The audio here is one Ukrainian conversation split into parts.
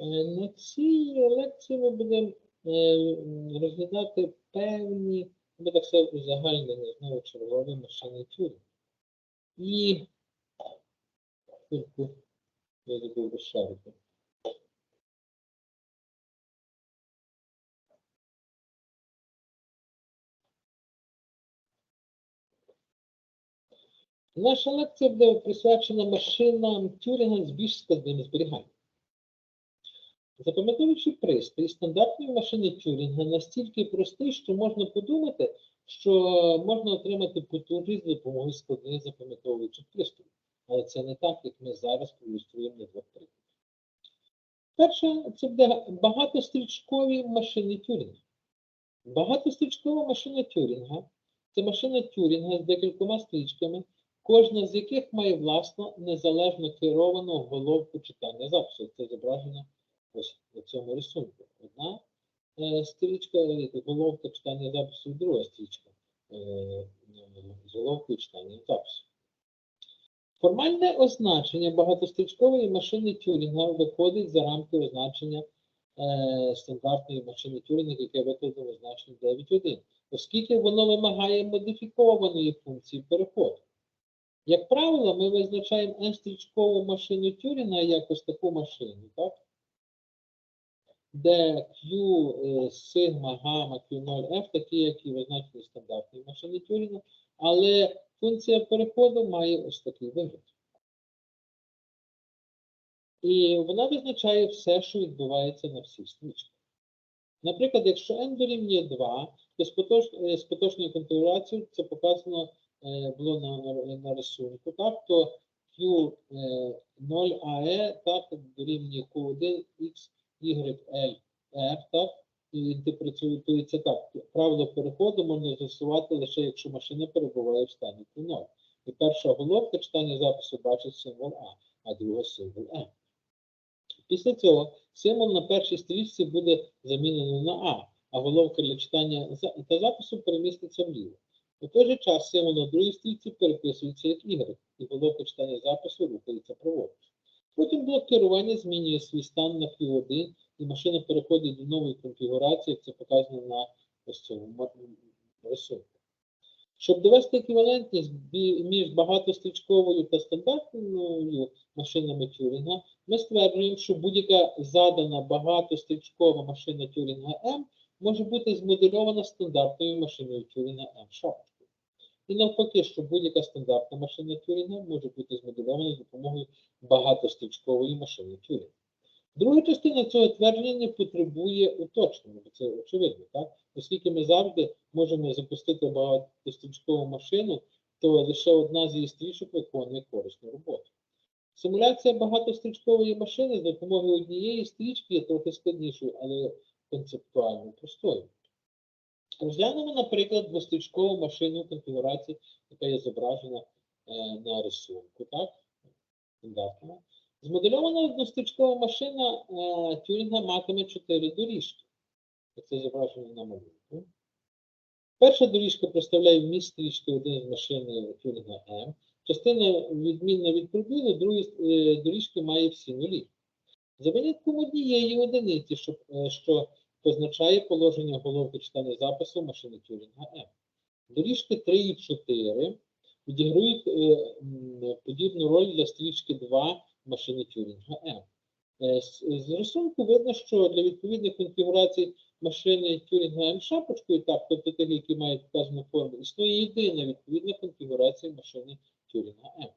Е, На цій лекції ми будемо е, розглядати певні, ми так все узагальнені знову чергові машини Тюрінга. І хвильку, я забув розшарити. Наша лекція буде присвячена машинам Тюрінга з більш складним зберіганням. Запам'ятовуючи пристрій, стандартної машини Тюрінга настільки простий, що можна подумати, що можна отримати потужність за допомогою складних запам'ятовуючих пристроїв. Але це не так, як ми зараз проілюструємо на двох прикладах. Перше, це буде багатострічкові машини Тюрінга. Багатострічкова машина Тюрінга це машина Тюрінга з декількома стрічками, кожна з яких має власну незалежно керовану головку читання запису. Це зображено ось на цьому рисунку. Одна е, стрічка, е, головка читання запису, друга стрічка е, з головкою читання запису. Формальне означення багатострічкової машини Тюрінга виходить за рамки означення стандартної машини Тюрінга, яке викладено в значенні 9.1, оскільки воно вимагає модифікованої функції переходу. Як правило, ми визначаємо n-стрічкову машину Тюрінга як ось таку машину, так? Де Q, е, сигма, гамма, Q0F, такі, які визначені стандартної машини Тюрінга, але функція переходу має ось такий вигляд. І вона визначає все, що відбувається на всіх стрічках. Наприклад, якщо n дорівнює 2, то е, з поточною конфігурацією це показано е, було на, на, рисунку, так, то Q е, 0AE так, дорівнює Q1 X Y, L, так, і інтерпретується так. Правило переходу можна застосувати лише якщо машина перебуває в стані Q0. І перша головка читання запису бачить символ А, а друга символ М. Після цього символ на першій стрічці буде замінено на А, а головка для читання та запису переміститься вліво. У той же час символ на другій стрічці переписується як Y, і головка читання запису рухається праворуч. Блок керування змінює свій стан на Q1, і машина переходить до нової конфігурації, як це показано на ось цьому рисунку. Щоб довести еквівалентність між багатострічковою та стандартною машинами Тюрінга, ми стверджуємо, що будь-яка задана багатострічкова машина Тюрінга М може бути змодельована стандартною машиною Тюрінга М шапочкою. І навпаки, що будь-яка стандартна машина Тюрінга може бути змоделована за допомогою багатострічкової машини Тюрінга. Друга частина цього твердження не потребує уточнення, бо це очевидно, так? Оскільки ми завжди можемо запустити багатострічкову машину, то лише одна з її стрічок виконує корисну роботу. Симуляція багатострічкової машини з допомогою однієї стрічки є трохи складнішою, але концептуально простою. Розглянемо, наприклад, двострічкову машину конфігурації, яка є зображена е, на рисунку, так? Змодельована однострічкова машина е, Тюрінга матиме чотири доріжки. Це зображено на малюнку. Перша доріжка представляє вміст стрічки один з машини Тюрінга М. Частина відмінна від пробілу, другі е, доріжки має всі нулі. За винятком однієї одиниці, що, е, що позначає положення головки читання запису машини Тюрінга М. Доріжки 3 і 4 відіграють е, подібну роль для стрічки 2 машини Тюрінга М. Е, з- З рисунку видно, що для відповідних конфігурацій машини Тюрінга М шапочкою, так, тобто тих, які мають вказану форму, існує єдина відповідна конфігурація машини Тюрінга М.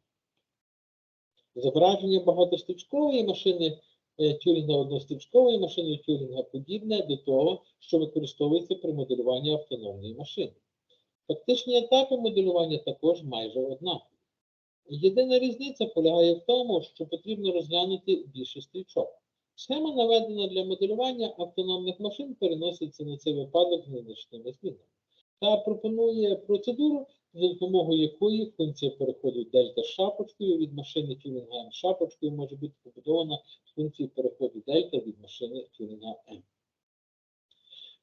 Зображення багатострічкової машини е, Тюрінга однострічкової машини Тюрінга подібне до того, що використовується при моделюванні автономної машини. Фактичні етапи моделювання також майже однакові. Єдина різниця полягає в тому, що потрібно розглянути більше стрічок. Схема, наведена для моделювання автономних машин, переноситься на цей випадок з незначними змінами та пропонує процедуру, за допомогою якої функція переходу дельта шапочкою від машини Тюрінга М шапочкою може бути побудована з функцією переходу дельта від машини Тюрінга М.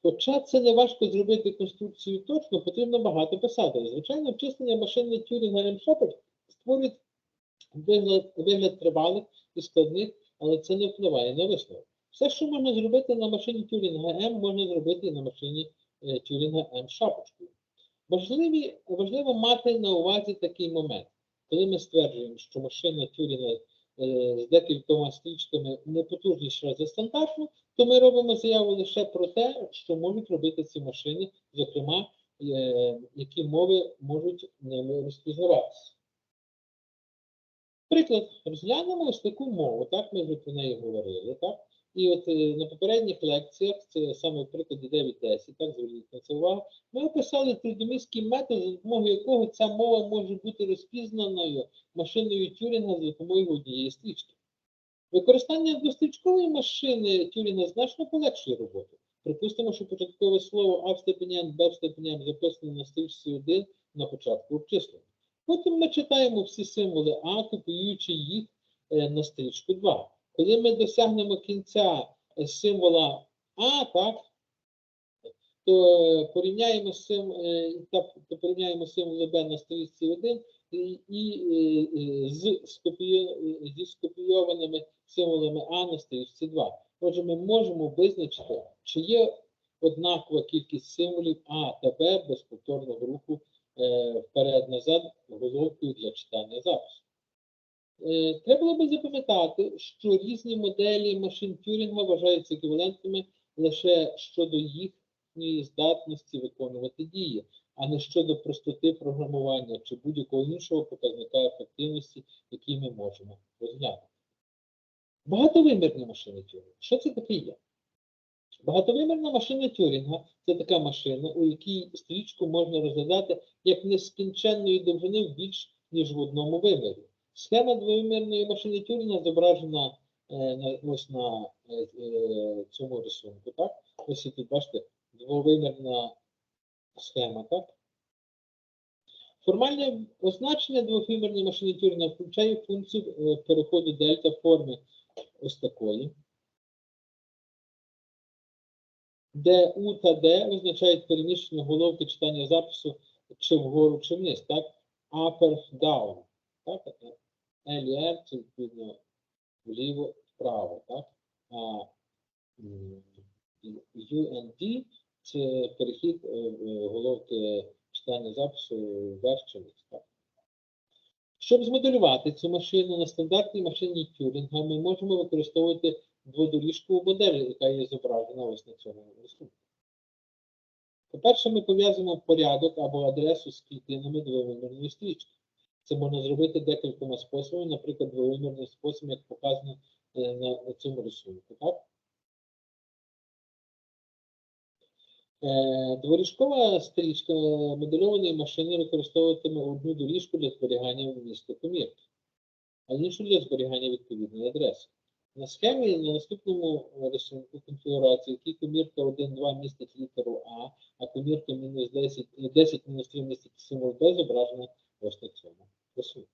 Хоча це не важко зробити конструкцію точно, потрібно багато писати. Звичайно, обчислення машини Тюрінга М шапочки створюють вигляд, вигляд тривалих і складних, але це не впливає на висновок. Все, що можна зробити на машині Тюрінга М, можна зробити і на машині е, Тюрінга М шапочкою. Важливі, важливо мати на увазі такий момент, коли ми стверджуємо, що машина Тюрінга е, з декількома стрічками не потужніша за стандартну, то ми робимо заяву лише про те, що можуть робити ці машини, зокрема, е, які мови можуть ними розпізнаватися. Приклад, розглянемо ось таку мову, так, ми вже про неї говорили, так? І от е, на попередніх лекціях, це саме в прикладі 9.10, так, зверніть на це увагу, ми описали трудоміський метод, за допомогою якого ця мова може бути розпізнаною машиною Тюрінга за допомогою однієї стрічки. Використання двострічкової машини Тюрінга значно полегшує роботу. Припустимо, що початкове слово А в степені Б в степені М записано на стрічці 1 на початку обчислення. Потім ми читаємо всі символи А, копіюючи їх е, на стрічку 2. Коли ми досягнемо кінця е, символа А, так, то е, порівняємо сим, е, то порівняємо символи Б на стрічці 1 і, і з зі скопійованими символами А на стрічці 2. Отже, ми можемо визначити, чи є однакова кількість символів А та Б без повторного руху вперед-назад головкою для читання запису. Е, Треба було би запам'ятати, що різні моделі машин Тюрінга вважаються еквівалентними лише щодо їхньої здатності виконувати дії, а не щодо простоти програмування чи будь-якого іншого показника ефективності, який ми можемо розглянути. Багатовимірні машини Тюрінга. Що це таке є? Багатовимірна машина Тюрінга це така машина, у якій стрічку можна розглядати як нескінченної довжини більш ніж в одному вимірі. Схема двовимірної машини Тюрінга зображена е, ось на е, е, цьому рисунку. Так? Ось тут бачите, двовимірна схема. Так? Формальне означення двовимірної машини Тюрінга включає функцію переходу дельта форми ось такої де У та Д означають переміщення головки читання запису чи вгору, чи вниз, так? Upper, down, так? L і R це відповідно вліво, вправо, так? А м, U and D це перехід е, головки читання запису вверх чи так? Щоб змоделювати цю машину на стандартній машині Тюрінга, ми можемо використовувати дводоріжкову модель, яка є зображена ось на цьому рисунку. По-перше, ми пов'язуємо порядок або адресу з клітинами двовимірної стрічки. Це можна зробити декількома способами, наприклад, двовимірним способом, як показано е, на, цьому рисунку. Так? Е, Дворіжкова стрічка модельованої машини використовуватиме одну доріжку для зберігання вмісту комірки, а іншу для зберігання відповідної адреси. На схемі на наступному рисунку конфігурації, якій комірка 1.2 містить літеру А, а комірка мінус 10, е, 10 мінус 3 містить символ Б, зображена на цьому рисунку.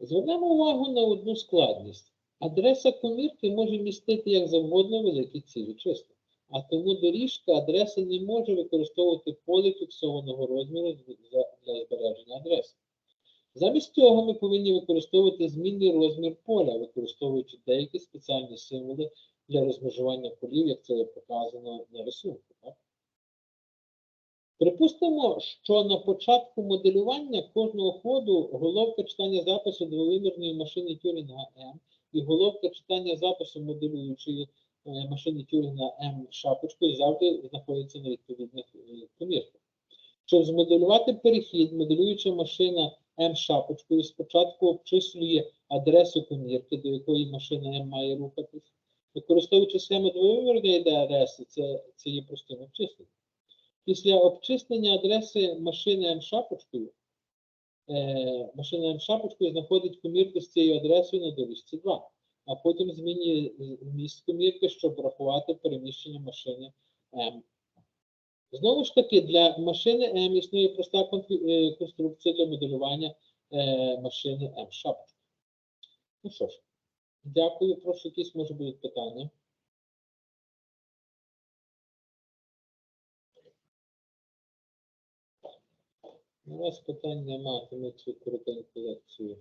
Звернемо увагу на одну складність. Адреса комірки може містити як завгодно великі цілі числа, а тому доріжка адреси не може використовувати поле фіксованого розміру для збереження адреси. Замість цього ми повинні використовувати змінний розмір поля, використовуючи деякі спеціальні символи для розмежування полів, як це показано на рисунку. Так? Припустимо, що на початку моделювання кожного ходу головка читання запису двовимірної машини Тюрінга М і головка читання запису моделюючої е, машини Тюрінга М шапочкою завжди знаходиться на відповідних е, комірках. Щоб змоделювати перехід, моделююча машина М шапочкою спочатку обчислює адресу комірки, до якої машина М має рухатись. Використовуючи схему двовимірної адреси, це, це є простим обчисленням. Після обчислення адреси машини М шапочкою, е, машина М шапочкою знаходить комірку з цією адресою на доріжці 2, а потім змінює місць комірки, щоб врахувати переміщення машини М. Знову ж таки, для машини М існує проста е, конструкція для моделювання е, машини М шапочкою. Ну що ж, дякую. Прошу, якісь може будуть питання. У вас питань нема, тому цю коротеньку лекцію